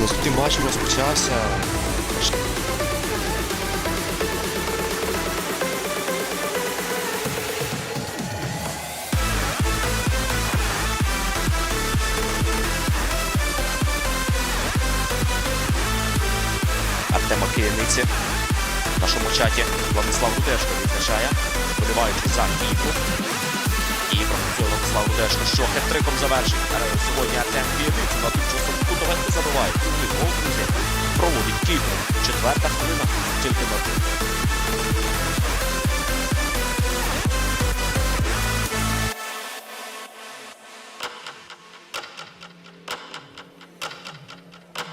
Наступний матч розпочався. Артема Кияниці в нашому чаті Владислав Рудешко відзначає, вболіваючи за Київку. І прогнозує Владислав Рудешко, що хет-триком завершить сьогодні Артем Кияниця. На часом Кутовенко забиває. Другий гол, друзі. Проводить Київку. Четверта хвилина. Тільки на тим.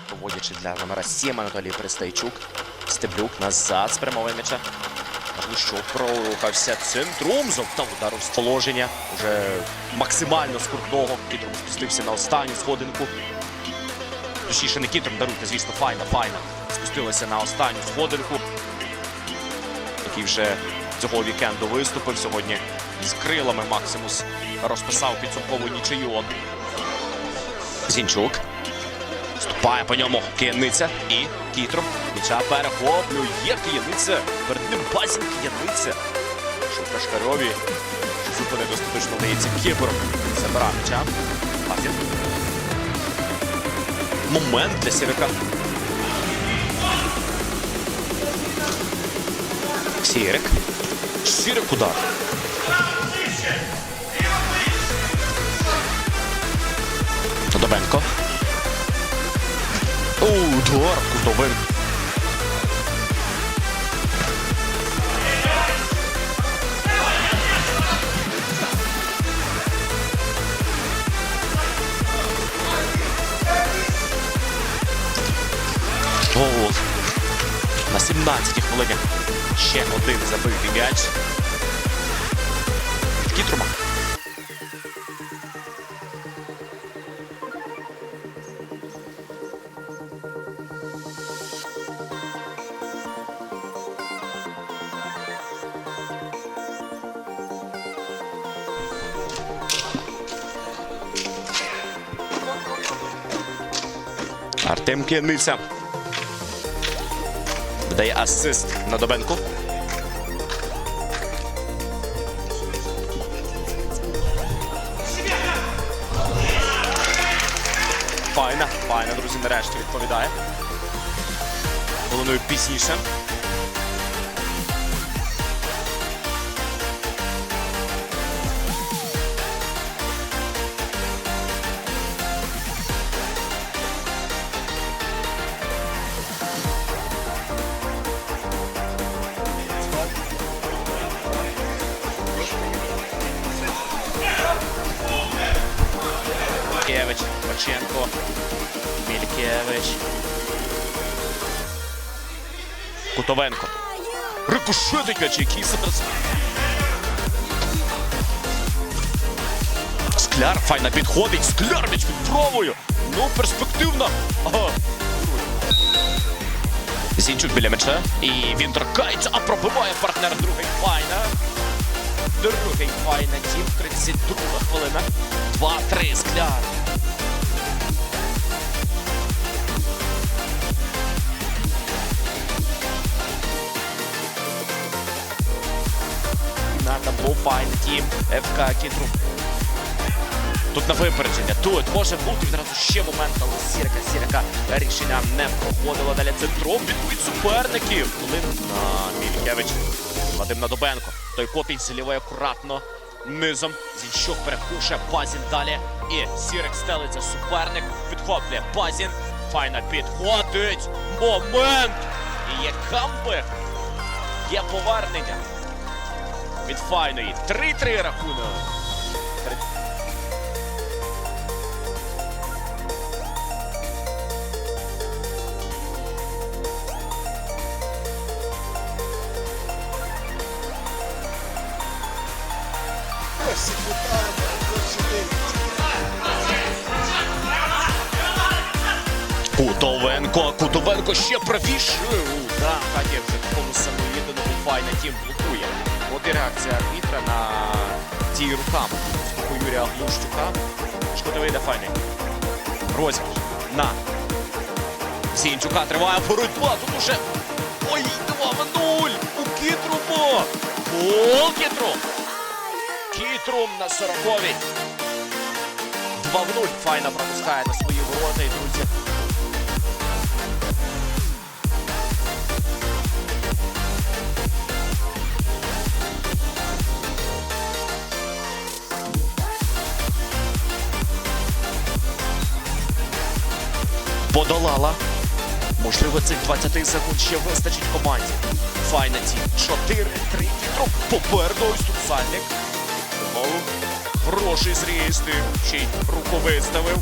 Проводячи для номера 7 Анатолій Пристайчук. Стеблюк назад спрямовує м'яча. Глущов прорухався центром, завдав удару з положення. Уже максимально скрутного. Кітром спустився на останню сходинку. Точніше, не кітром, даруйте, звісно, файна, файна. Спустилася на останню сходинку. Який вже цього вікенду виступив. Сьогодні з крилами Максимус розписав підсумкову нічию. Зінчук. Ступає по ньому Кияниця і Кітром. Міча перехоплює Кияниця. Перед ним базін Кияниця. Що в Кашкарьові. Зупини достаточно вдається Кіпром. Забира м'яча. Базін. Момент для Сірика. Сірик. Сірик удар. Удар Кутовин. Гол. На 17-й хвилині. Ще один забитий м'яч. Від Кітрума. Артем Кияниця. Дає асист на Добенку. Файна, файна, друзі, нарешті відповідає. Головною пізніше. Мількевич, Мількевич. Кутовенко. Рикошетить м'яч, який зараз. Скляр файно підходить. Скляр м'яч під. Ну, перспективно. Ага. Зінчук біля м'яча. І він торкається, а пробиває партнер другий. Файна. Другий файна тім. 32 хвилина. 2-3 скляр. Файн тім ФК Кітру. Тут на випередження. Тут може бути відразу ще момент, але Сірка, Сірка рішення не проходило. Далі центром від суперників. Хвилин на Мількевич. Вадим Надобенко. Той котить з лівої акуратно. Низом. Зінчук перепушує. Базін далі. І Сірик стелиться. Суперник підхоплює. Базін. Файна підходить. Момент. І є камбек. Є повернення. Від файної. 3-3 рахунок. Кутовенко, Кутовенко ще правіше. Да, так є вже такому самовідданому файна тім блокує. От і реакція арбітра на ті руками. У Юрія Глущука. Шкода вийде файний. Розіграш на Сінчука триває боротьба. Тут уже. Ой, 2-0 у Кітруму. Гол Кітрум. Кітрум на 40-й. 2-0. Файна пропускає на свої ворота. І, друзі, подолала. Можливо, цих 20 секунд ще вистачить команді. Файна ті. 4-3 Кітрум. Попереду ось тут сальник. Хороший зріз. Ще й руку виставив.